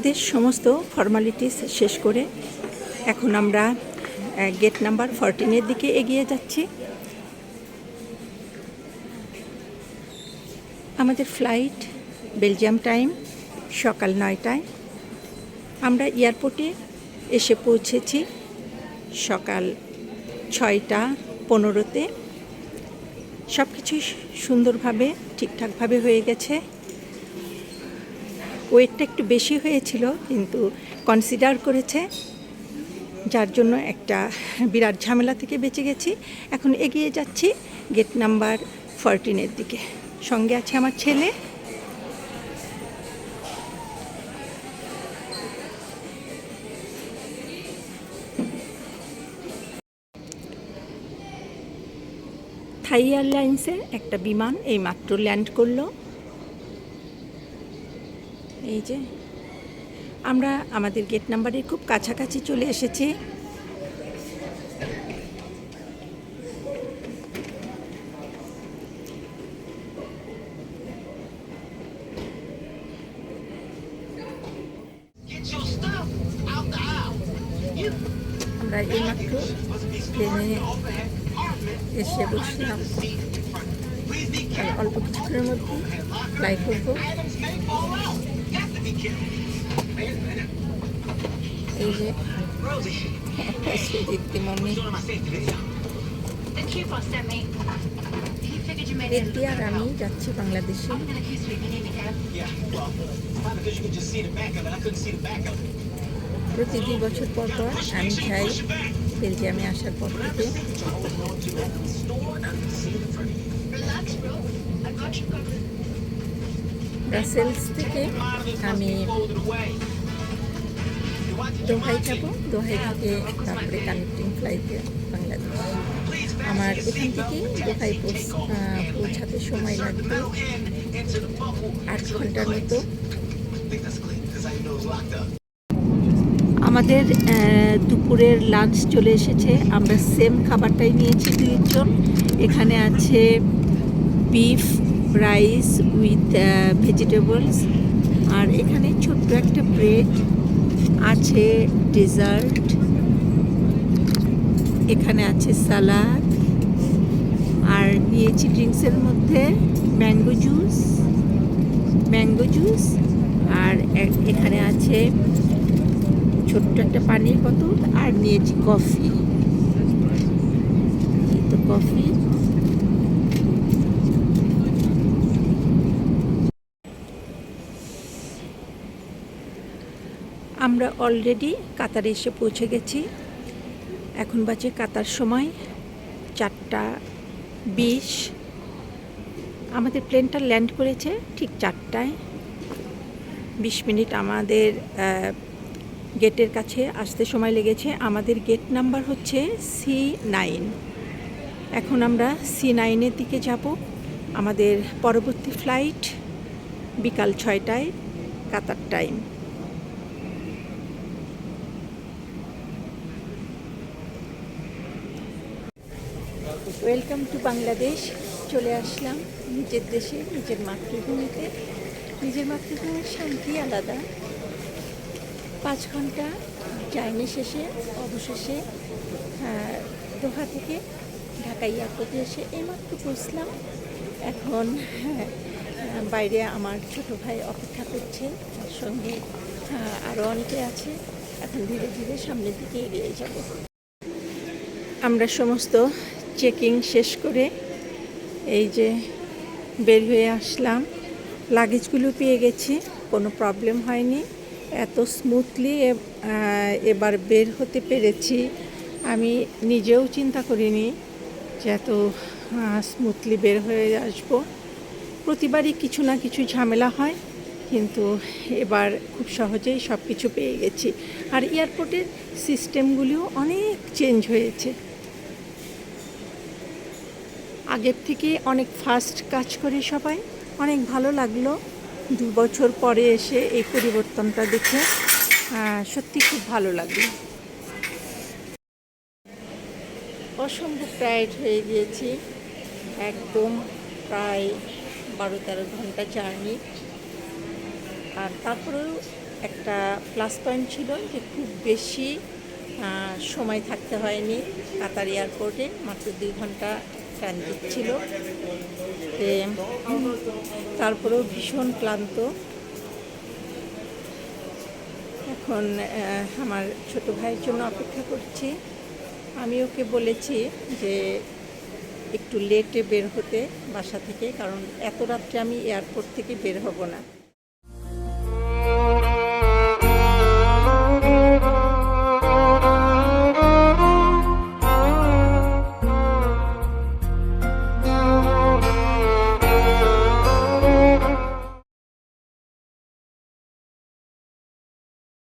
আমাদের সমস্ত ফর্মালিটিস শেষ করে এখন আমরা গেট নাম্বার ফরটিনের দিকে এগিয়ে যাচ্ছি। আমাদের ফ্লাইট বেলজিয়াম টাইম সকাল নয়টায়। আমরা এয়ারপোর্টে এসে পৌঁছেছি সকাল ছয়টা পনেরোতে। সব কিছুই সুন্দরভাবে, ঠিকঠাকভাবে হয়ে গেছে। ওয়েটটা একটু বেশি হয়েছিল, কিন্তু কনসিডার করেছে। যার জন্য একটা বিরাট ঝামেলা থেকে বেঁচে গেছি। এখন এগিয়ে যাচ্ছি গেট নাম্বার ফরটিনের দিকে। সঙ্গে আছে আমার ছেলে। থাই এয়ারলাইন্সের একটা বিমান এই মাত্র ল্যান্ড করল। এই যে আমরা আমাদের গেট নাম্বারের খুব কাছাকাছি চলে এসেছি। আমরা এইমাত্র প্লেনে এসে বসলাম। আর অল্প কিছুক্ষণের মধ্যে ফ্লাই করব। এই যে you made it. এটি আর আমি যাচ্ছি বাংলাদেশে. প্রতি দুই বছর পর পর আমি back. বেলজিয়ামে আসার পর থেকে. I got you covered. Brussels থেকে আমি দোহাই যাব। দোহাই থেকে তারপরে কানেক্টিং ফ্লাইটে আমার এখান থেকে দোহাই পৌঁছাতে সময় লাগবে আট ঘণ্টার মতো। আমাদের দুপুরের লাঞ্চ চলে এসেছে। আমরা সেম খাবারটাই নিয়েছি দুইজন। এখানে আছে বিফ রাইস উইথ ভেজিটেবলস আর এখানে ছোট্ট একটা ব্রেড আছে ডেজার্ট এখানে আছে সালাদ আর নিয়েছি ড্রিঙ্কসের মধ্যে ম্যাঙ্গো জুস ম্যাঙ্গো জুস আর এখানে আছে ছোট্ট একটা পানির বোতল আর নিয়েছি কফি তো কফি আমরা অলরেডি কাতারে এসে পৌঁছে গেছি। এখন বাজে কাতার সময়, চারটা বিশ। আমাদের প্লেনটা ল্যান্ড করেছে ঠিক চারটায়। বিশ মিনিট আমাদের গেটের কাছে আসতে সময় লেগেছে। আমাদের গেট নাম্বার হচ্ছে সি নাইন এখন আমরা সি নাইনের দিকে যাব। আমাদের পরবর্তী ফ্লাইট বিকাল ছয়টায়, Qatar time welcome to Bangladesh চলে আসলাম নিজের দেশে, নিজের মাতৃভূমিতে। নিজের মাতৃভূমির শান্তি আলাদা। পাঁচ ঘণ্টা জার্নি শেষে, অবশেষে দোহা থেকে ঢাকা এয়ারপোর্টে এসে এইমাত্র পৌঁছলাম। এখন বাইরে আমার ছোট ভাই অপেক্ষা করছে। তার সঙ্গে আরও অনেকে আছে। এখন ধীরে ধীরে সামনের দিকে এগিয়ে যাব। আমরা সমস্ত চেকিং শেষ করে এই যে বের হয়ে আসলাম। লাগেজগুলো পেয়ে গেছি, কোনো প্রবলেম হয়নি। এত স্মুথলি এবার বের হতে পেরেছি। আমি নিজেও চিন্তা করিনি যে এত স্মুথলি বের হয়ে আসব। প্রতিবারই কিছু না কিছু ঝামেলা হয়, কিন্তু এবার খুব সহজেই সব কিছু পেয়ে গেছি। আর এয়ারপোর্টের সিস্টেমগুলিও অনেক চেঞ্জ হয়েছে। আগের থেকে অনেক ফাস্ট কাজ করে সবাই। অনেক ভালো লাগল। দু বছর পরে এসে এই পরিবর্তনটা দেখে সত্যি খুব ভালো লাগল। অসম্ভব টায়ার্ড হয়ে গিয়েছি। একদম প্রায় বারো তেরো ঘণ্টা জার্নি আর তারপরেও একটা প্লাস পয়েন্ট ছিল যে খুব বেশি সময় থাকতে হয়নি। কাতার এয়ারপোর্টে মাত্র দুই ঘণ্টা ট্রানজিট ছিল। তে, তারপরেও ভীষণ ক্লান্ত। এখন আমার ছোট ভাইয়ের জন্য অপেক্ষা করছি। আমি ওকে বলেছি যে একটু লেটে বের হতে বাসা থেকে কারণ এত রাত্রে আমি এয়ারপোর্ট থেকে বের হব না।